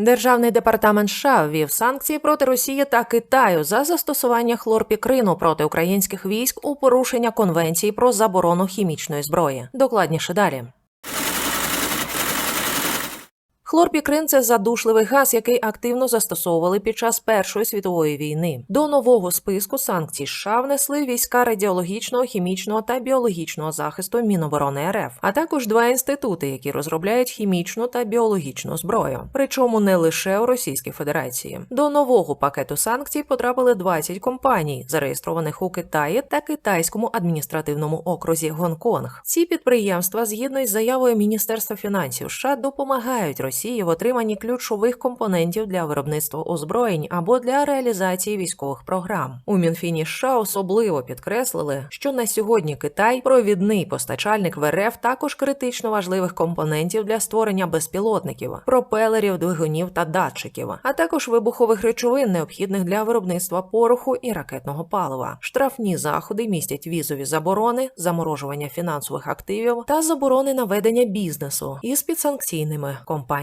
Державний департамент США ввів санкції проти Росії та Китаю за застосування хлорпікрину проти українських військ у порушення конвенції про заборону хімічної зброї. Докладніше далі. Хлорпікрин це задушливий газ, який активно застосовували під час Першої світової війни. До нового списку санкцій США внесли війська радіологічного, хімічного та біологічного захисту Міноборони РФ, а також два інститути, які розробляють хімічну та біологічну зброю. Причому не лише у Російській Федерації. До нового пакету санкцій потрапили 20 компаній, зареєстрованих у Китаї та китайському адміністративному окрузі Гонконг. Ці підприємства, згідно із заявою Міністерства фінансів США, допомагають Росії в отриманні ключових компонентів для виробництва озброєнь або для реалізації військових програм. У Мінфіні США особливо підкреслили, що на сьогодні Китай провідний постачальник в РФ також критично важливих компонентів для створення безпілотників, пропелерів, двигунів та датчиків, а також вибухових речовин, необхідних для виробництва пороху і ракетного палива. Штрафні заходи містять візові заборони, заморожування фінансових активів та заборони на ведення бізнесу із підсанкційними